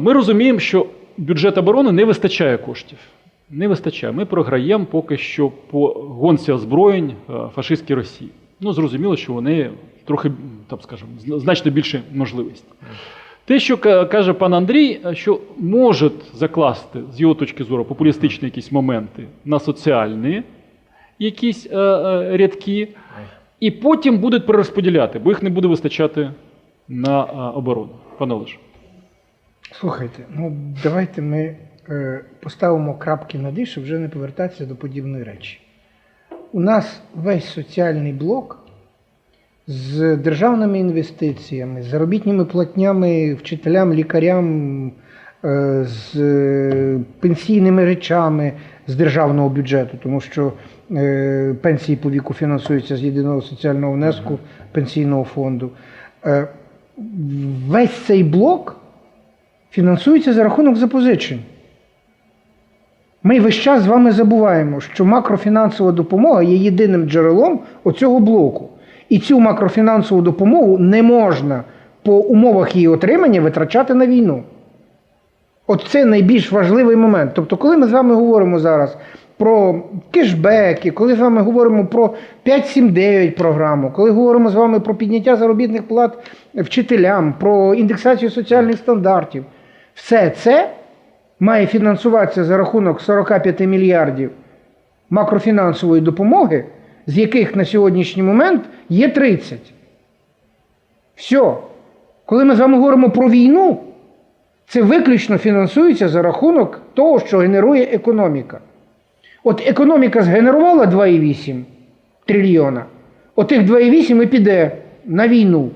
Ми розуміємо, що бюджет оборони не вистачає коштів. Не вистачає. Ми програємо поки що по гонці озброєнь фашистській Росії. Ну, зрозуміло, що вони трохи, так скажемо, зна- значно більше можливостей. Те, що каже пан Андрій, що може закласти з його точки зору популістичні якісь моменти на соціальні якісь е, е, рядки, і потім будуть перерозподіляти, бо їх не буде вистачати на е, оборону. Пане Олеже. Слухайте, ну давайте ми е, поставимо крапки над «і», щоб вже не повертатися до подібної речі. У нас весь соціальний блок з державними інвестиціями, з заробітними платнями вчителям, лікарям, е, з е, пенсійними речами з державного бюджету, тому що е, пенсії по віку фінансуються з єдиного соціального внеску пенсійного фонду. Е, Весь цей блок фінансується за рахунок запозичень. Ми весь час з вами забуваємо, що макрофінансова допомога є єдиним джерелом оцього блоку. І цю макрофінансову допомогу не можна по умовах її отримання витрачати на війну. От це найбільш важливий момент. Тобто, коли ми з вами говоримо зараз про кешбеки, коли з вами говоримо про 5.7.9 програму, коли говоримо з вами про підняття заробітних плат вчителям, про індексацію соціальних стандартів, все це має фінансуватися за рахунок 45 мільярдів макрофінансової допомоги, з яких на сьогоднішній момент є 30. Все. Коли ми з вами говоримо про війну, це виключно фінансується за рахунок того, що генерує економіка. От економіка згенерувала 2,8 трильйона, отих 2,8 і піде на війну.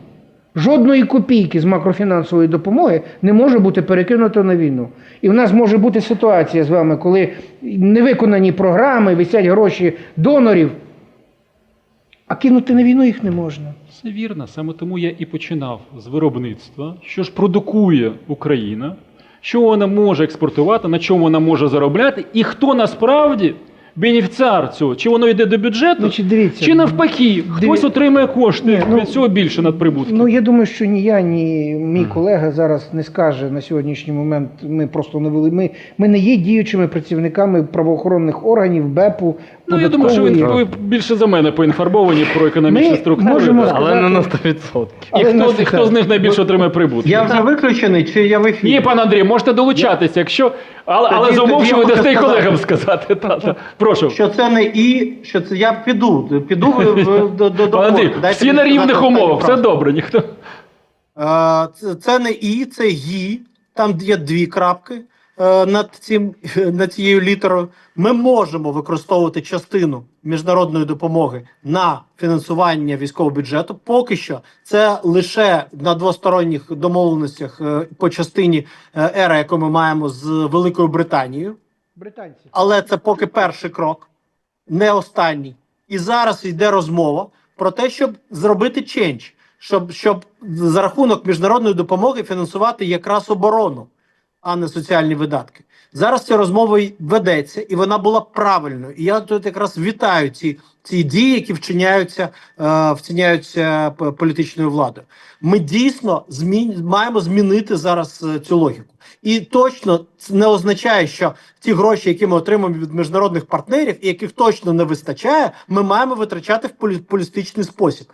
Жодної копійки з макрофінансової допомоги не може бути перекинуто на війну. І в нас може бути ситуація з вами, коли невиконані програми, висять гроші донорів, а кинути на війну їх не можна. Все вірно. Саме тому я і починав з виробництва, що ж продукує Україна, що вона може експортувати, на чому вона може заробляти, і хто насправді бенефіціар цього, чи воно йде до бюджету, Значить, дивіться. чи навпаки, хтось Диві- отримує кошти Ні, ну, від цього більше надприбутки. Ну я думаю, що ні я, ні мій колега зараз не скаже на сьогоднішній момент. Ми просто не вели. Ми, ми не є діючими працівниками правоохоронних органів, БЕПу. Ну, я думаю, що ви, ви більше за мене поінформовані про економічні Ми структури. можемо. Але не на 100%. І Але хто, нас хто з них найбільше отримує прибутки? Я вже виключений, чи я в ефірі? Ні, пан Андрій, можете долучатися, якщо. Але, але за умов, тоді що я ви дасте й сказати. колегам сказати. Та, та. Прошу. Що це не і, що це я піду. Піду в, в, до, до, до Пан Андрій, Дайте всі мені на сказати рівних останню умовах, все фразу. добре, ніхто. Е, Це, це не і, це гі. Там є дві крапки е, над, цим, над цією літерою. Ми можемо використовувати частину міжнародної допомоги на фінансування військового бюджету. Поки що це лише на двосторонніх домовленостях е, по частині е, ера, яку ми маємо з Великою Британією. британці. але це поки перший крок, не останній. І зараз йде розмова про те, щоб зробити ченч, щоб, щоб за рахунок міжнародної допомоги фінансувати якраз оборону, а не соціальні видатки. Зараз ця розмова ведеться, і вона була правильною. І я тут якраз вітаю ці, ці дії, які вчиняються, е, вчиняються політичною владою. Ми дійсно змін, маємо змінити зараз е, цю логіку. І точно це не означає, що ті гроші, які ми отримуємо від міжнародних партнерів, і яких точно не вистачає, ми маємо витрачати в полі- політичний спосіб.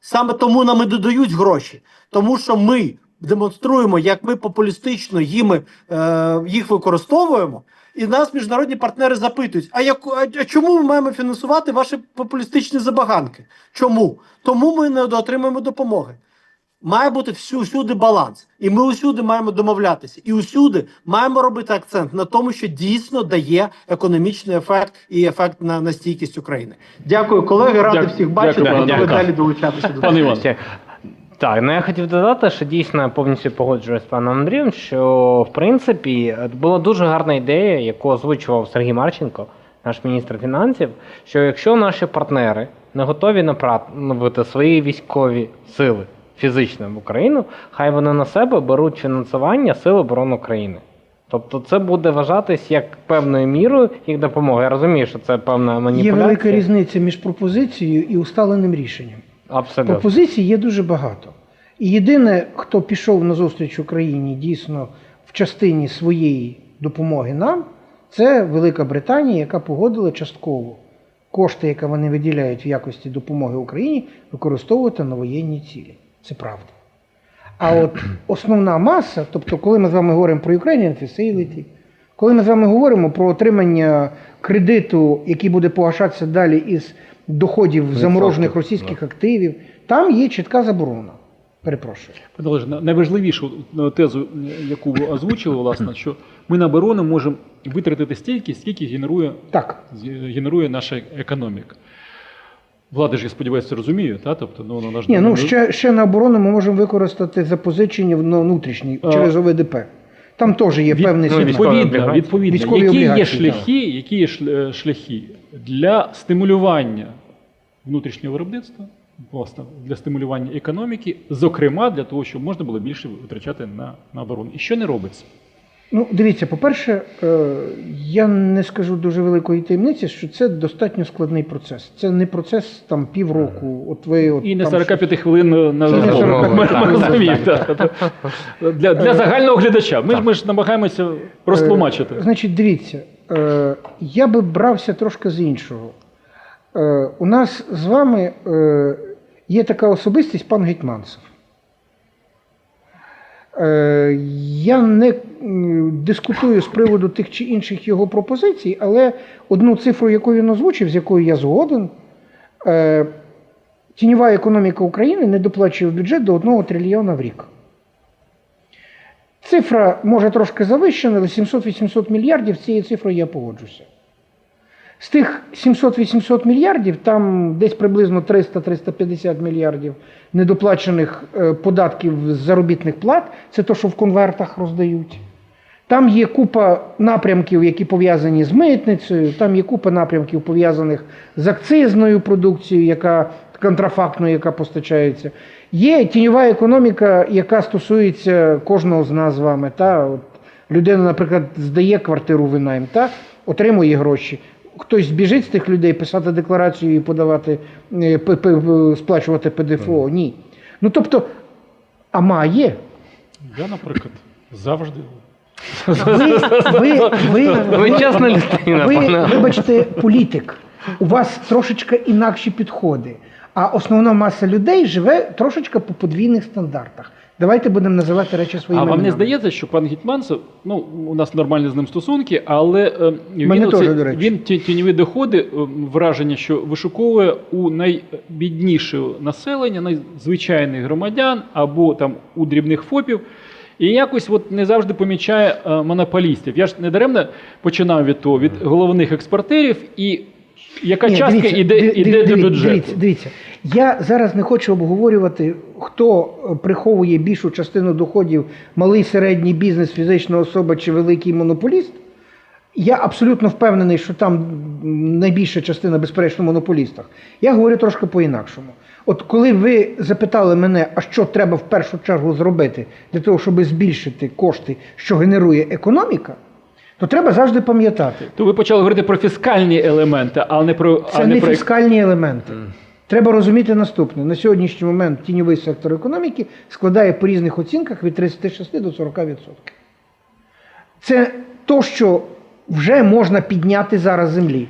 Саме тому нам і додають гроші, тому що ми демонструємо, як ми популістично їми, е, їх використовуємо. І нас міжнародні партнери запитують: а, яку, а, чому ми маємо фінансувати ваші популістичні забаганки? Чому? Тому ми не отримуємо допомоги. Має бути всю- всюди баланс, і ми усюди маємо домовлятися, і усюди маємо робити акцент на тому, що дійсно дає економічний ефект і ефект на, на стійкість України. Дякую, колеги. Радий всіх бачити. Дякую, пане далі долучатися до Пане. Так, ну я хотів додати, що дійсно я повністю погоджуюсь з паном Андрієм, що в принципі була дуже гарна ідея, яку озвучував Сергій Марченко, наш міністр фінансів, що якщо наші партнери не готові направити свої військові сили фізично в Україну, хай вони на себе беруть фінансування Сил оборони України. Тобто це буде вважатись як певною мірою їх допомоги. Я розумію, що це певна Є велика різниця між пропозицією і усталеним рішенням. Абсолютно. Пропозицій є дуже багато. І єдине, хто пішов на зустріч Україні дійсно в частині своєї допомоги нам, це Велика Британія, яка погодила частково кошти, які вони виділяють в якості допомоги Україні, використовувати на воєнні цілі. Це правда. А от основна маса, тобто, коли ми з вами говоримо про Ukrainian Facility, коли ми з вами говоримо про отримання кредиту, який буде погашатися далі із доходів заморожених російських активів, там є чітка заборона. Перепрошую. Пане найважливішу е, тезу, е, яку ви озвучили, власне, що ми на оборону можемо витратити стільки, скільки генерує, Так, генерує наша економіка. Влада ж, я сподіваюся, це розуміє, та? тобто, ну, вона ж ні, ну ще, ще на оборону ми можемо використати запозичення на внутрішній через ОВДП. Там теж є Від- певний ну, військові Відповідно, облігації. відповідно Військові які є облігації, шляхи, які є е, шляхи для стимулювання внутрішнього виробництва, власне, для стимулювання економіки, зокрема для того, щоб можна було більше витрачати на, на оборону. І що не робиться? Ну, дивіться, по-перше, е, я не скажу дуже великої таємниці, що це достатньо складний процес. Це не процес там півроку. От ви от І не там 45 хвилин на Це не розмову. 45 Ми- хвилин, Ми розуміємо. так. Для, для загального глядача. Ми ж ми ж намагаємося розтлумачити. Е, Значить, дивіться, е, я би брався трошки з іншого. Е, у нас з вами е, є така особистість пан Гетьманцев. Е, я не дискутую з приводу тих чи інших його пропозицій, але одну цифру, яку він озвучив, з якою я згоден, е, тіньова економіка України не доплачує в бюджет до 1 трильйона в рік. Цифра може трошки завищена, але 700-800 мільярдів цією цифрою я погоджуся. З тих 700-800 мільярдів, там десь приблизно 300-350 мільярдів недоплачених е, податків з заробітних плат, це то, що в конвертах роздають. Там є купа напрямків, які пов'язані з митницею, там є купа напрямків пов'язаних з акцизною продукцією, яка контрафактною, яка постачається. Є тіньова економіка, яка стосується кожного з нас з вами. Та? От людина, наприклад, здає квартиру в найм, та? отримує гроші. Хтось біжить з тих людей писати декларацію і подавати, е, сплачувати ПДФО. Ні. Ну тобто, а має. Я, наприклад, завжди. Ви, ви, ви, Ви чесна людина, ви, вибачте, політик. У вас трошечки інакші підходи. А основна маса людей живе трошечки по подвійних стандартах. Давайте будемо називати речі А своїми вам не іменами. здається, що пан Гетьманцев, ну у нас нормальні з ним стосунки, але е, Мене він, теж, оце- до речі. він ті- тіньові доходи, е, враження, що вишуковує у найбідніше населення, найзвичайних громадян або там у дрібних ФОПів. І якось от не завжди помічає е, монополістів. Я ж не даремно починав від того, від головних експортерів, і яка Ні, частка дивіться, іде, диві- іде диві- до бюджету. Дивіться, дивіться. Я зараз не хочу обговорювати, хто е, приховує більшу частину доходів, малий середній бізнес, фізична особа чи великий монополіст. Я абсолютно впевнений, що там м, найбільша частина, безперечно, в монополістах. Я говорю трошки по-інакшому. От коли ви запитали мене, а що треба в першу чергу зробити для того, щоб збільшити кошти, що генерує економіка, то треба завжди пам'ятати. То ви почали говорити про фіскальні елементи, а не про Це а не не про фіскальні елементи. Треба розуміти наступне: на сьогоднішній момент тіньовий сектор економіки складає по різних оцінках від 36 до 40%. Це то, що вже можна підняти зараз землі.